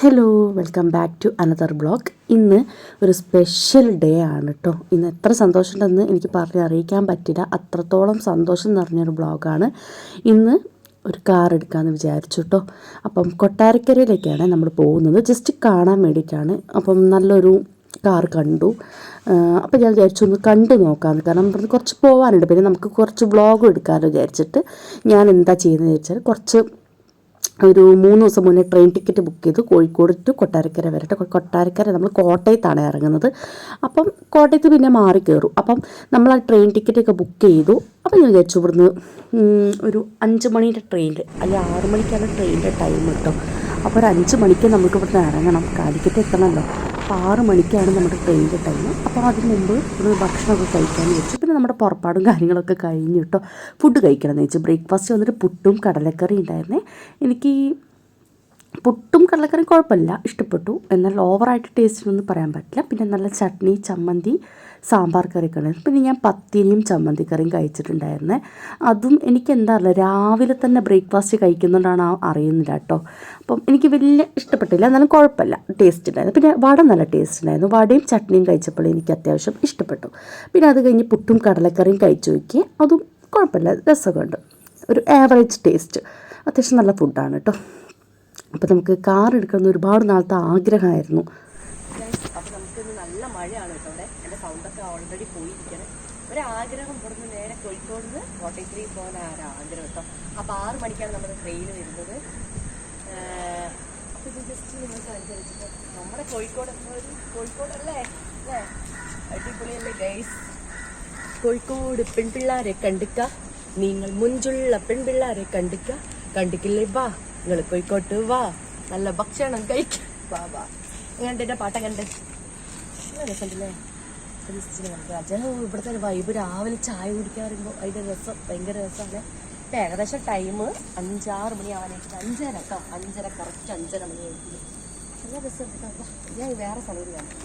Hello welcome back to another blog ഇന്ന് ഒരു special day ആണ് കേട്ടോ ഇന്ന് എത്ര സന്തോഷമുണ്ടെന്ന് എനിക്ക് പറഞ്ഞ് അറിയിക്കാൻ പറ്റില്ല. അത്രത്തോളം സന്തോഷം നിറഞ്ഞൊരു ബ്ലോഗാണ് ഇന്ന് ഒരു കാർ എടുക്കാമെന്ന് വിചാരിച്ചു കേട്ടോ അപ്പം കൊട്ടാരക്കരയിലേക്കാണ് നമ്മൾ പോകുന്നത്. ജസ്റ്റ് കാണാൻ വേണ്ടിയിട്ടാണ്. അപ്പം നല്ലൊരു കാർ കണ്ടു. അപ്പോൾ ഞാൻ വിചാരിച്ചു ഒന്ന് കണ്ടു നോക്കാമെന്ന് കാരണം പറഞ്ഞ് കുറച്ച് പോകാനുണ്ട് പിന്നെ നമുക്ക് കുറച്ച് ബ്ലോഗ് എടുക്കാമെന്ന് വിചാരിച്ചിട്ട് ഞാൻ എന്താ ചെയ്യുന്നത് വെച്ചാൽ കുറച്ച് ഒരു മൂന്ന് ദിവസം മുന്നേ ട്രെയിൻ ടിക്കറ്റ് ബുക്ക് ചെയ്തു കോഴിക്കോട് ടു കൊട്ടാരക്കര വരെ. കൊട്ടാരക്കര നമ്മൾ കോട്ടയത്താണ് ഇറങ്ങുന്നത്. അപ്പം കോട്ടയത്ത് പിന്നെ മാറി കയറും അപ്പം നമ്മൾ ആ ട്രെയിൻ ടിക്കറ്റൊക്കെ ബുക്ക് ചെയ്തു. അപ്പം ഞാൻ വിചാരിച്ചു ഇവിടുന്ന് ഒരു അഞ്ച് മണീന്റെ ട്രെയിനിൽ അല്ലെങ്കിൽ ആറ് മണിക്കാണ് ട്രെയിനിന്റെ ടൈം കിട്ടും അപ്പോൾ ഒരു അഞ്ച് മണിക്ക് നമുക്ക് ഇവിടുന്ന് ഇറങ്ങണം. കാലിക്കറ്റ് എത്തണമല്ലോ അപ്പോൾ ആറ് മണിക്കാണ് നമ്മുടെ ട്രെയിനിന്റെ ടൈം അപ്പോൾ അതിന് മുമ്പ് ഒരു ഭക്ഷണമൊക്കെ കഴിക്കാൻ വെച്ചു. പിന്നെ നമ്മുടെ പുറപ്പാടും കാര്യങ്ങളൊക്കെ കഴിഞ്ഞിട്ടോ ഫുഡ് കഴിക്കണം എന്ന് വെച്ചു. ബ്രേക്ക്ഫാസ്റ്റ് വന്നിട്ട് പുട്ടും കടലക്കറി ഉണ്ടായിരുന്നേ. എനിക്ക് ഈ പുട്ടും കടലക്കറിയും കുഴപ്പമില്ല. ഇഷ്ടപ്പെട്ടു. എന്നാൽ ഓവറായിട്ട് ടേസ്റ്റിനൊന്നും പറയാൻ പറ്റില്ല. പിന്നെ നല്ല ചട്നി ചമ്മന്തി സാമ്പാർ കറി ഉണ്ടായിരുന്നു പിന്നെ ഞാൻ പത്തിരിയും ചമ്മന്തി കറിയും കഴിച്ചിട്ടുണ്ടായിരുന്നേ. അതും എനിക്ക് എന്താ അറിയില്ല. രാവിലെ തന്നെ ബ്രേക്ക്ഫാസ്റ്റ് കഴിക്കുന്നതുകൊണ്ടാണ് അറിയുന്നില്ല കേട്ടോ. അപ്പം എനിക്ക് വലിയ ഇഷ്ടപ്പെട്ടില്ല. എന്നാലും കുഴപ്പമില്ല. ടേസ്റ്റ് ഉണ്ടായിരുന്നു പിന്നെ വട നല്ല ടേസ്റ്റ് ഉണ്ടായിരുന്നു വടയും ചട്നിയും കഴിച്ചപ്പോൾ എനിക്ക് അത്യാവശ്യം ഇഷ്ടപ്പെട്ടു. പിന്നെ അത് കഴിഞ്ഞ് പുട്ടും കടലക്കറിയും കഴിച്ചു നോക്കി. അതും കുഴപ്പമില്ല. രസമൊക്കെ ഉണ്ട് ഒരു ആവറേജ് ടേസ്റ്റ് അത്യാവശ്യം നല്ല ഫുഡാണ് കേട്ടോ. അപ്പോൾ നമുക്ക് കാർ എടുക്കുന്ന ഒരുപാട് നാളത്തെ ആഗ്രഹമായിരുന്നു. അപ്പോൾ നല്ല മഴയാണ് നേരെ കോഴിക്കോട് നിന്ന് അപ്പോൾ മണിക്കാണ് നമ്മുടെ ട്രെയിൻ ഇത് ജസ്റ്റ് കോഴിക്കോട് ഒരു അല്ലേ? കോഴിക്കോട് പെൺപിള്ളാരെ കണ്ടിക്ക. നിങ്ങൾ മുഞ്ചുള്ള പെൺപിള്ളാരെ കണ്ടിക്ക. കണ്ടിക്കില്ലേ? വാ നിങ്ങൾ കോഴിക്കോട്ട് വാ. നല്ല ഭക്ഷണം കഴിക്ക. വാ വാ. എങ്ങനെ എന്റെ പാട്ടം? കണ്ട് രസമുണ്ടല്ലേ? ഇവിടുത്തെ വൈബ് രാവിലെ ചായ കുടിക്കാൻ പറയുമ്പോ അതിന്റെ രസം ഭയങ്കര രസമാണ്. ഇപ്പം ഏകദേശം ടൈം അഞ്ചാറ് മണി ആവാനായിട്ട് അഞ്ചര കേട്ടോ അഞ്ചര കറക്റ്റ് അഞ്ചര മണിയായിരിക്കും നല്ല രസം ഞാൻ വേറെ സ്ഥലത്ത് കാണാം.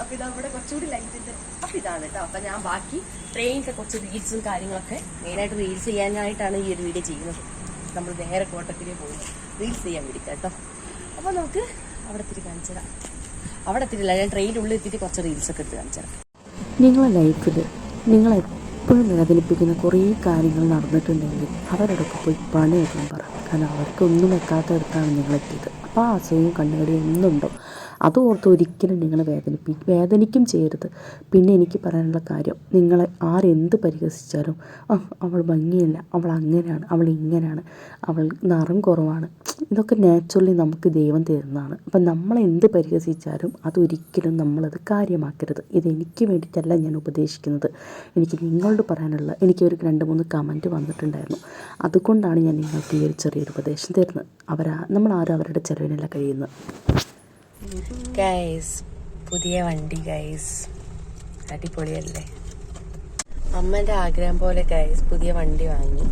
അപ്പൊ ഇതാ ഇവിടെ കുറച്ചുകൂടി ലൈറ്റ് ഉണ്ട്. അപ്പൊ ഇതാണ് കേട്ടോ അപ്പൊ ഞാൻ ബാക്കി ട്രെയിനിന്റെ കുറച്ച് റീൽസും കാര്യങ്ങളൊക്കെ മെയിനായിട്ട് റീൽസ് ചെയ്യാനായിട്ടാണ് ഈ ഒരു വീഡിയോ ചെയ്യുന്നത്. നമ്മൾ നേരെ കോട്ടത്തിലേ പോകുന്നത്. റീൽസ് ചെയ്യാൻ വേണ്ടി കേട്ടോ അപ്പൊ നമുക്ക് അവിടെ തിരി കാണിച്ചു തരാം. അവിടെ എത്തിയില്ല ഞാൻ ട്രെയിനിന്റെ ഉള്ളിൽ എത്തിയിട്ട് കുറച്ച് റീൽസ് ഒക്കെ എടുത്ത് കാണിച്ചു നിങ്ങളെ ലൈഫിൽ നിങ്ങളെ എപ്പോഴും വേദനിപ്പിക്കുന്ന കുറേ കാര്യങ്ങൾ നടന്നിട്ടുണ്ടെങ്കിൽ അവരോടൊക്കെ പോയി പണിയെടുക്കാൻ പറ. കാരണം അവർക്കൊന്നും വെക്കാത്തടുത്താണ് നിങ്ങളെത്തിയത്. അപ്പോൾ ആ അസുഖവും കണ്ണുകടിയും ഒന്നുണ്ടോ അത് ഓർത്ത് ഒരിക്കലും നിങ്ങൾ വേദനിപ്പി വേദനിക്കും ചെയ്യരുത്. പിന്നെ എനിക്ക് പറയാനുള്ള കാര്യം നിങ്ങളെ ആരെന്ത് പരിഹസിച്ചാലും അവൾ ഭംഗിയല്ല അവൾ അങ്ങനെയാണ് അവൾ ഇങ്ങനെയാണ് അവൾ നിറം കുറവാണ്. ഇതൊക്കെ നാച്ചുറലി നമുക്ക് ദൈവം തരുന്നതാണ്. അപ്പം നമ്മളെന്ത് പരിഹസിച്ചാലും അതൊരിക്കലും നമ്മളത് കാര്യമാക്കരുത്. ഇത് എനിക്ക് വേണ്ടിയിട്ടല്ല ഞാൻ ഉപദേശിക്കുന്നത്. എനിക്ക് നിങ്ങളോട് പറയാനുള്ള എനിക്ക് ഒരു രണ്ട് മൂന്ന് കമന്റ് വന്നിട്ടുണ്ടായിരുന്നു. അതുകൊണ്ടാണ് ഞാൻ നിങ്ങൾക്ക് ഈ ഒരു ചെറിയൊരു ഉപദേശം തരുന്നത്. അവരാ നമ്മളാരും അവരുടെ ചിലവിനല്ല കഴിയുന്നത്. ഗൈസ് പുതിയ വണ്ടി ഗൈസ് അടിപൊളിയല്ലേ? അമ്മന്റെ ആഗ്രഹം പോലെ ഗൈസ് പുതിയ വണ്ടി വാങ്ങി.